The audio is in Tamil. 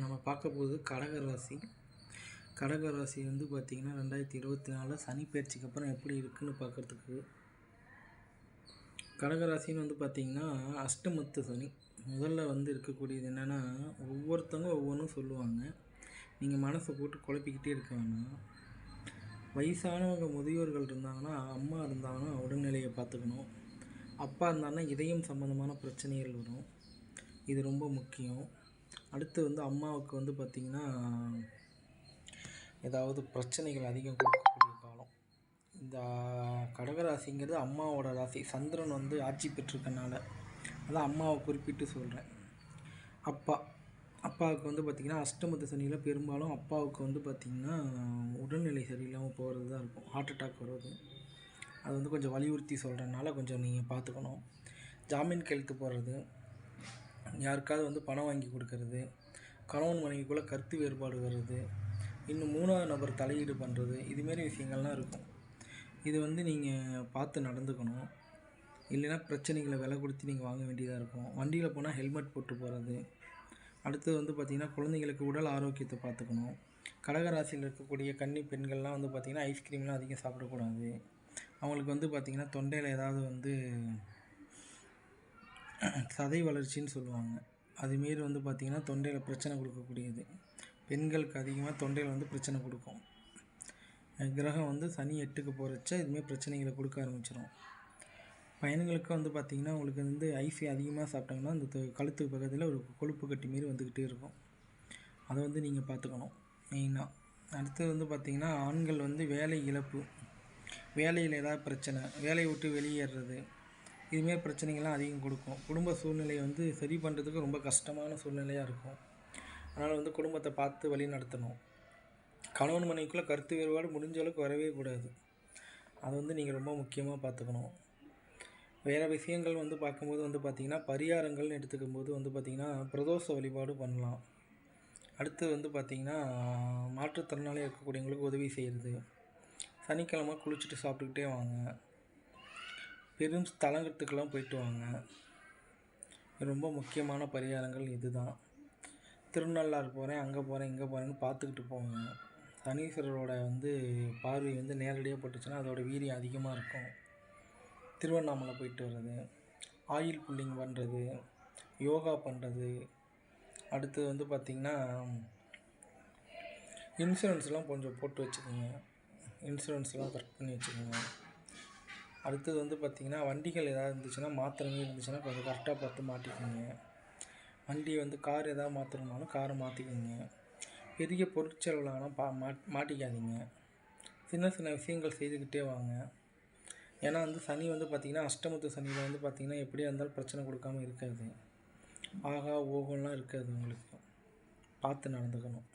நம்ம பார்க்க போகுது கடகராசி கடகராசி வந்து பார்த்திங்கன்னா ரெண்டாயிரத்தி இருபத்தி நாலில் சனி பயிற்சிக்கு அப்புறம் எப்படி இருக்குன்னு பார்க்குறதுக்கு. கடகராசின்னு வந்து பார்த்திங்கன்னா அஷ்டமத்து சனி. முதல்ல வந்து இருக்கக்கூடியது என்னென்னா ஒவ்வொருத்தவங்க ஒவ்வொன்றும் சொல்லுவாங்க. நீங்கள் மனசை போட்டு குழப்பிக்கிட்டே இருக்க வேணாம். வயசானவங்க முதியோர்கள் இருந்தாங்கன்னா அம்மா இருந்தாங்கன்னா உடல்நிலையை பார்த்துக்கணும். அப்பா இருந்தாங்கன்னா இதயம் சம்மந்தமான பிரச்சனைகள் வரும். இது ரொம்ப முக்கியம். அடுத்து வந்து அம்மாவுக்கு வந்து பார்த்திங்கன்னா ஏதாவது பிரச்சனைகள் அதிகம் கொடுக்கக்கூடிய காலம். இந்த கடகராசிங்கிறது அம்மாவோட ராசி. சந்திரன் வந்து ஆட்சி பெற்றிருக்கனால அதான் அம்மாவை குறிப்பிட்டு சொல்கிறேன் அப்பா அப்பாவுக்கு வந்து பார்த்திங்கன்னா அஷ்டமத்து சனியில் பெரும்பாலும் அப்பாவுக்கு வந்து பார்த்திங்கன்னா உடல்நிலை சரியில்லாமல் போகிறது தான் இருக்கும். ஹார்ட் அட்டாக் வர்றது. அது வந்து கொஞ்சம் வலியுறுத்தி சொல்கிறனால கொஞ்சம் நீங்கள் பார்த்துக்கணும் ஜாமீன் கெழுத்து போடுறது. யாருக்காவது வந்து பணம் வாங்கி கொடுக்கறது கணவன் மனைவிக்குள்ளே கருத்து வேறுபாடு வர்றது இன்னும் மூணாவது நபர் தலையீடு பண்ணுறது இதுமாரி விஷயங்கள்லாம் இருக்கும். இது வந்து நீங்கள் பார்த்து நடந்துக்கணும். இல்லைன்னா பிரச்சனைகளை விலை கொடுத்து நீங்கள் வாங்க வேண்டியதாக இருக்கும். வண்டியில் போனால் ஹெல்மெட் போட்டு போகிறது அடுத்தது வந்து பார்த்திங்கன்னா குழந்தைங்களுக்கு உடல் ஆரோக்கியத்தை பார்த்துக்கணும். கடகராசியில் இருக்கக்கூடிய கன்னி பெண்கள்லாம் வந்து பார்த்திங்கன்னா ஐஸ்கிரீம்லாம் அதிகம் சாப்பிடக்கூடாது. அவங்களுக்கு வந்து பார்த்திங்கன்னா தொண்டையில் ஏதாவது வந்து சதை வளர்ச்சின்னு சொல்லுவாங்க. அதுமாரி வந்து பார்த்திங்கன்னா தொண்டையில் பிரச்சனை கொடுக்கக்கூடியது. பெண்களுக்கு அதிகமாக தொண்டையில் வந்து பிரச்சனை கொடுக்கும். கிரகம் வந்து சனி எட்டுக்கு போகிறச்ச இதுமாரி பிரச்சனைகளை கொடுக்க ஆரம்பிச்சிடும் பையன்களுக்கு வந்து பார்த்திங்கன்னா உங்களுக்கு வந்து ஐசி அதிகமாக சாப்பிட்டாங்கன்னா அந்த கழுத்து பக்கத்தில் ஒரு கொழுப்பு கட்டி மாரி வந்துக்கிட்டே இருக்கும். அதை வந்து நீங்கள் பார்த்துக்கணும் மெயினாக அடுத்தது வந்து பார்த்திங்கன்னா ஆண்கள் வந்து வேலை இழப்பு வேலையில் ஏதாவது பிரச்சனை வேலையை விட்டு வெளியேறது இதுமாரி பிரச்சனைகள்லாம் அதிகம் கொடுக்கும். குடும்ப சூழ்நிலையை வந்து சரி பண்ணுறதுக்கு ரொம்ப கஷ்டமான சூழ்நிலையாக இருக்கும். அதனால் வந்து குடும்பத்தை பார்த்து வழி நடத்தணும். கணவன் மனைவிக்குள்ளே கருத்து வேறுபாடு முடிஞ்ச அளவுக்கு வரவே கூடாது. அதை வந்து நீங்கள் ரொம்ப முக்கியமாக பார்த்துக்கணும். வேறு விஷயங்கள் வந்து பார்க்கும்போது வந்து பார்த்திங்கன்னா பரிகாரங்கள்னு எடுத்துக்கும் போது வந்து பார்த்திங்கன்னா பிரதோஷ வழிபாடு பண்ணலாம். அடுத்து வந்து பார்த்திங்கன்னா மாற்றுத்திறனாளி இருக்கக்கூடியவங்களுக்கு உதவி செய்கிறது சனிக்கிழமை குளிச்சுட்டு சாப்பிட்டுக்கிட்டே வாங்க. பெரும் ஸ்தலங்கத்துக்கெல்லாம் போயிட்டு வாங்க. ரொம்ப முக்கியமான பரிகாரங்கள் இதுதான். திருநள்ளாறு போகிறேன் அங்கே போகிறேன் இங்கே போகிறேன்னு பார்த்துக்கிட்டு போங்க சனீஸ்வரரோட வந்து பார்வை வந்து நேரடியாக பட்டுச்சுன்னா அதோட வீரியம் அதிகமாக இருக்கும். திருவண்ணாமலை போயிட்டு வர்றது ஆயில் புல்லிங் பண்ணுறது யோகா பண்ணுறது அடுத்து வந்து பார்த்திங்கன்னா இன்சூரன்ஸ்லாம் கொஞ்சம் போட்டு வச்சுக்கோங்க. இன்சூரன்ஸ்லாம் கரெக்ட் பண்ணி வச்சுக்கோங்க. அடுத்தது வந்து பார்த்திங்கன்னா வண்டிகள் ஏதாவது இருந்துச்சுன்னா மாத்திரமே இருந்துச்சுன்னா கொஞ்சம் கரெக்டாக பார்த்து மாட்டிக்கோங்க. வண்டி வந்து கார் எதாவது மாற்றணுனாலும் காரை மாற்றிக்கோங்க பெரிய பொருட்செலவில் ஆனால் பா மாட் மாட்டிக்காதீங்க. சின்ன சின்ன விஷயங்கள் செய்துக்கிட்டே வாங்க. ஏன்னா வந்து சனி வந்து பார்த்திங்கன்னா அஷ்டமத்து சனியில் வந்து பார்த்திங்கன்னா எப்படியா இருந்தாலும் பிரச்சனை கொடுக்காம இருக்காது. ஆகா ஓகம்லாம் இருக்காது உங்களுக்கு. பார்த்து நடந்துக்கணும்.